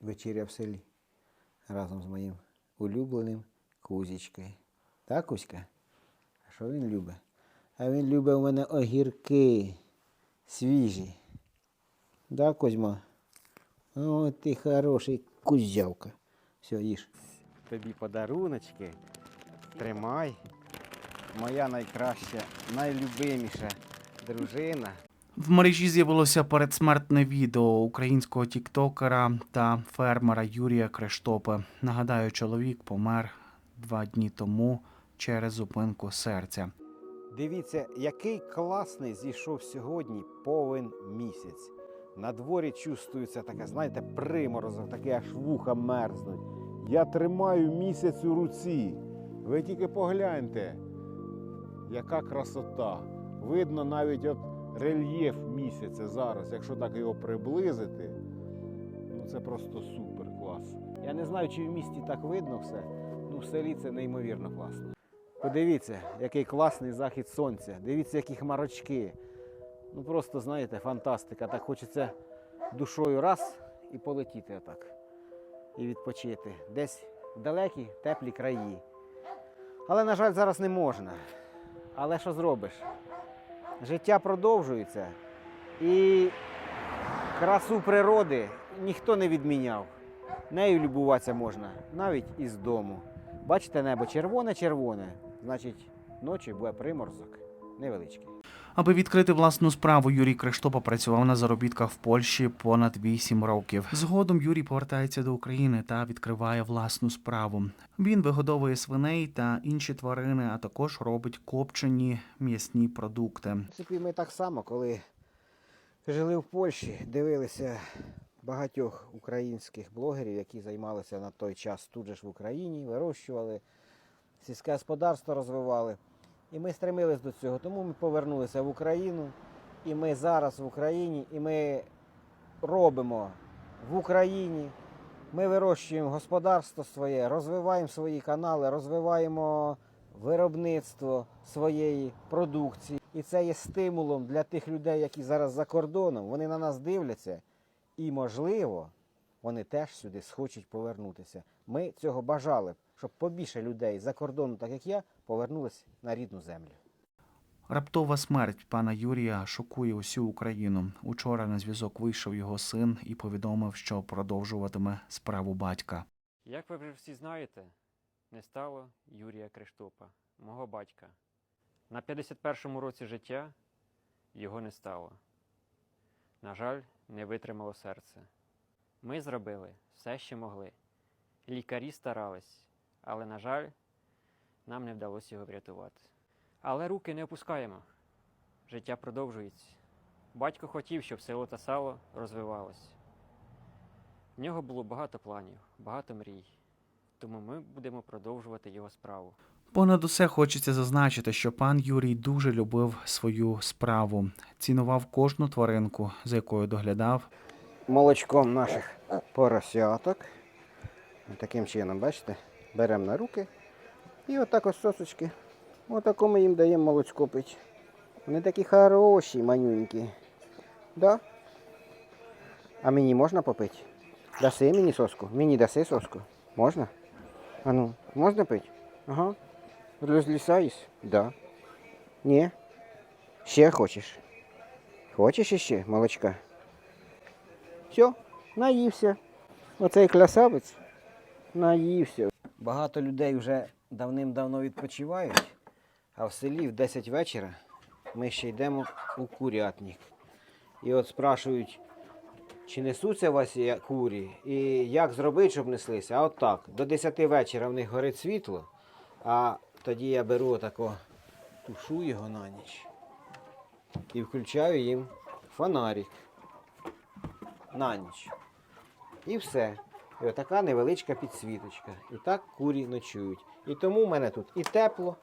вечеря в селі разом з моїм улюбленим Кузічкою. Так, Кузька? А що він любить? А він любить у мене огірки свіжі. Да, Кузьма? О, ти хороший кузявка. Все, їж. Тобі подаруночки. Тримай. Моя найкраща, найлюбиміша дружина. В мережі з'явилося передсмертне відео українського тіктокера та фермера Юрія Криштопа. Нагадаю, чоловік помер два дні тому через зупинку серця. Дивіться, який класний зійшов сьогодні повен місяць. На дворі чувствується таке, знаєте, приморозок, таке аж вуха мерзнуть. Я тримаю місяць у руці. Ви тільки погляньте, яка красота. Видно навіть от рельєф місяця зараз, якщо так його приблизити. Ну це просто супер клас. Я не знаю, чи в місті так видно все. Ну в селі це неймовірно класно. Подивіться, який класний захід сонця. Дивіться, які хмарочки. Ну просто, знаєте, фантастика. Так хочеться душою раз і полетіти отак. І відпочити. Десь в далекі, теплі краї. Але, на жаль, зараз не можна. Але що зробиш? Життя продовжується. І красу природи ніхто не відміняв. Нею любуватися можна навіть із дому. Бачите, небо червоне-червоне, значить, ночі буде приморзок невеличкий. Аби відкрити власну справу, Юрій Криштопа працював на заробітках в Польщі понад 8 років. Згодом Юрій повертається до України та відкриває власну справу. Він вигодовує свиней та інші тварини, а також робить копчені м'ясні продукти. В принципі, ми так само, коли жили в Польщі, дивилися багатьох українських блогерів, які займалися на той час тут же ж в Україні, вирощували, сільське господарство розвивали. І ми стремились до цього. Тому ми повернулися в Україну. І ми зараз в Україні, і ми робимо в Україні. Ми вирощуємо господарство своє, розвиваємо свої канали, розвиваємо виробництво своєї продукції. І це є стимулом для тих людей, які зараз за кордоном. Вони на нас дивляться, і, можливо, вони теж сюди схочуть повернутися. Ми цього бажали б, щоб побільше людей за кордону, так як я, повернулись на рідну землю. Раптова смерть пана Юрія шокує усю Україну. Учора на зв'язок вийшов його син і повідомив, що продовжуватиме справу батька. Як ви вже всі знаєте, не стало Юрія Криштопа, мого батька. На 51-му році життя його не стало. На жаль, не витримало серце. Ми зробили все, що могли. Лікарі старались, але, на жаль, нам не вдалося його врятувати. Але руки не опускаємо. Життя продовжується. Батько хотів, щоб село та сало розвивалось. В нього було багато планів, багато мрій. Тому ми будемо продовжувати його справу. Понад усе хочеться зазначити, що пан Юрій дуже любив свою справу, цінував кожну тваринку, за якою доглядав, молочком наших поросяток. Таким чином, бачите, беремо на руки. І отак ось сосочки. Отако ми їм даємо молочко пити. Вони такі хороші, манюнькі. Да? А мені можна попити? Даси мені соску? Мені даси соску? Можна? А ну, можна пити? Ага. Розлісаюсь? Да. Ні. Ще хочеш? Хочеш іще молочка? Все, наївся. Оцей красавець наївся. Багато людей вже давним-давно відпочивають, а в селі в 10 вечора ми ще йдемо у курятник. І от спрашують, чи несуться у вас курі, і як зробити, щоб неслися. А от так, до 10 вечора в них горить світло, а тоді я беру отако, тушу його на ніч і включаю їм фонарик на ніч. І все. І отака невеличка підсвіточка. І так курі ночують. І тому в мене тут і тепло,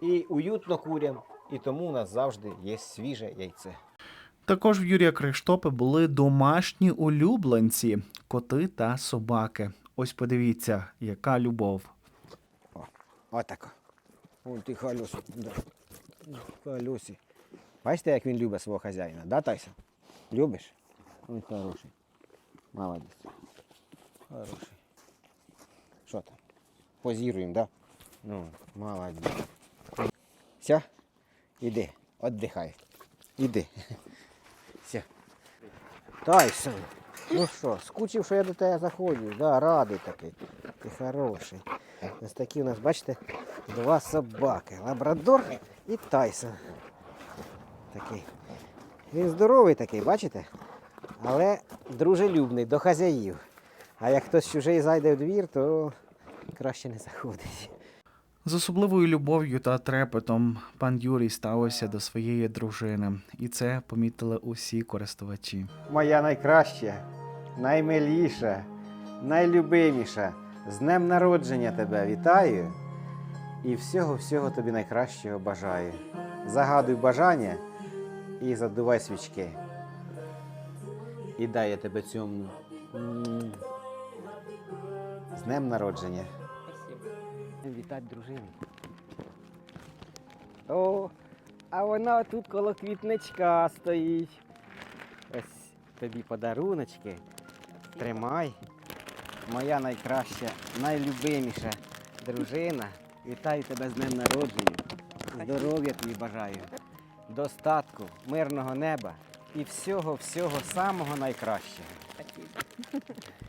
і уютно курям, і тому у нас завжди є свіже яйце. Також в Юрія Криштопи були домашні улюбленці коти та собаки. Ось подивіться, яка любов. Отако. Вон ти халюсі. Халюсі. Бачите, як він любить свого хазяїна, да, Тайсон? Любиш? Ой, хороший. Молодець. Хороший. Що там? Позіруємо, да? Ну, молодець. Все, іди, віддихай. Іди. Все. Тайсон. Ну що, скучив, що я до тебе заходжу. Да, радий такий. Ти хороший. Ось такі у нас, бачите, два собаки. Лабрадор і Тайсон. Такий. Він здоровий такий, бачите? Але дружелюбний до хазяїв. А як хтось чужий зайде в двір, то краще не заходить. З особливою любов'ю та трепетом пан Юрій ставився до своєї дружини, і це помітили усі користувачі. Моя найкраща, наймиліша, найлюбиміша. З днем народження тебе вітаю і всього-всього тобі найкращого бажаю. Загадуй бажання і задувай свічки. І дай я тебе цьому. З днем народження. Вітать дружину. О, а вона тут коло квітничка стоїть. Ось тобі подаруночки. Тримай. Моя найкраща, найлюбиміша дружина. Вітаю тебе з днем народження. Здоров'я тобі бажаю. Достатку, мирного неба і всього-всього самого найкращого.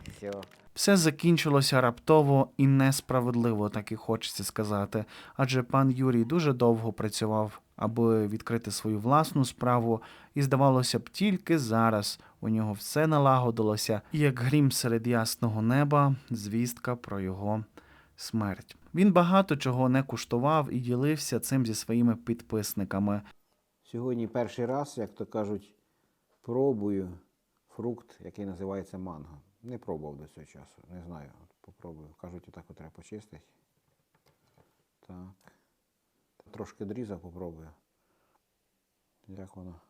Все. Все закінчилося раптово і несправедливо, так і хочеться сказати. Адже пан Юрій дуже довго працював, аби відкрити свою власну справу, і здавалося б, тільки зараз у нього все налагодилося, і як грім серед ясного неба, звістка про його смерть. Він багато чого не куштував і ділився цим зі своїми підписниками. Сьогодні перший раз, як то кажуть, пробую фрукт, який називається манго. Не пробував до цього часу, не знаю. От попробую. Кажуть, отак от треба почистити. Так. Трошки дрізав, попробую. Як воно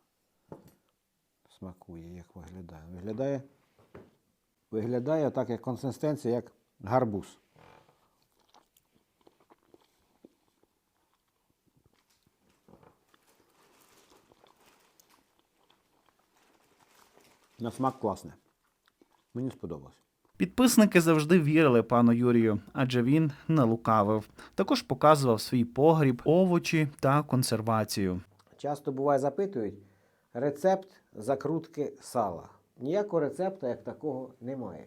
смакує, як виглядає. Виглядає, виглядає так, як консистенція, як гарбуз. На смак класне. Мені сподобалось. Підписники завжди вірили пану Юрію, адже він не лукавив. Також показував свій погріб, овочі та консервацію. Часто буває запитують рецепт закрутки сала. Ніякого рецепту як такого немає.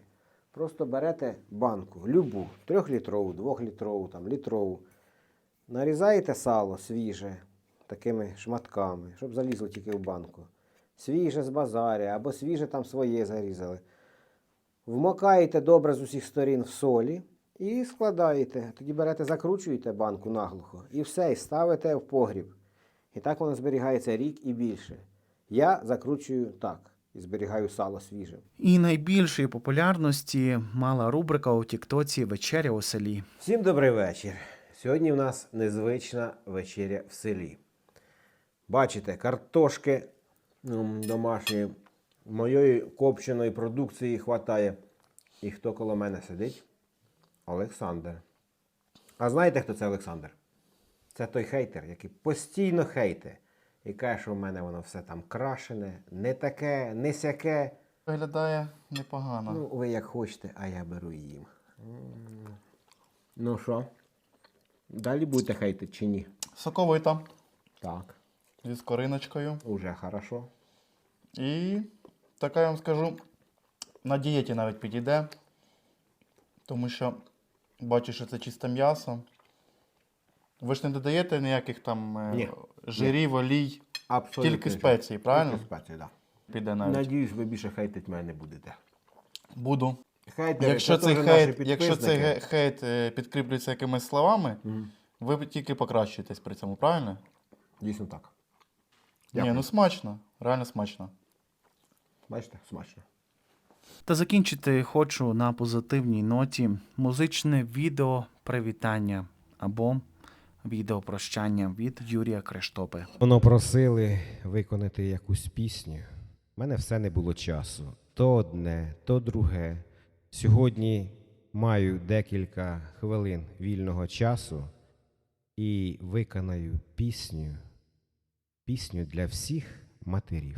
Просто берете банку, любу, трьохлітрову, двохлітрову, там, літрову. Нарізаєте сало свіже такими шматками, щоб залізло тільки в банку. Свіже з базаря або свіже там своє зарізали. Вмокаєте добре з усіх сторін в солі і складаєте. Тоді берете, закручуєте банку наглухо і все, і ставите в погріб. І так воно зберігається рік і більше. Я закручую так і зберігаю сало свіжим. І найбільшої популярності мала рубрика у Тіктоці Вечеря у селі. Всім добрий вечір. Сьогодні в нас незвична вечеря в селі. Бачите, картошки домашньої, моєї копченої продукції хватає. І хто коло мене сидить? Олександр. А знаєте, хто це Олександр? Це той хейтер, який постійно хейте. І каже, що в мене воно все там крашене, не таке, не сяке. Виглядає непогано. Ну, ви як хочете, а я беру їм. Ну що? Далі будете хейтити чи ні? Соковита Так, зі скориночкою. уже хорошо. І така я вам скажу, на дієті навіть підійде. Тому що бачу, що це чисте м'ясо. Ви ж не додаєте ніяких там е, Ні. жирів, олій, Абсолютно. тільки спеції, правильно? Тільки спеції, да. Піде навіть. Надіюсь, ви більше хейтити мене не будете. Буду. Хейтери, Якщо це цей теж наші хейт, якщо цей підписники. ге- хейт е, підкріплюється якимись словами, Мгм. ви тільки покращуєтесь при цьому, правильно? Дійсно так. Ні, ну смачно, реально смачно. Бачите, смачно. Та закінчити хочу на позитивній ноті музичне відео привітання або відео прощання від Юрія Криштопи. Воно просили виконати якусь пісню. У мене все не було часу. То одне, то друге. Сьогодні маю декілька хвилин вільного часу і виконаю пісню. Пісню для всіх матерів.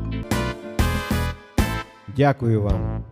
Дякую вам.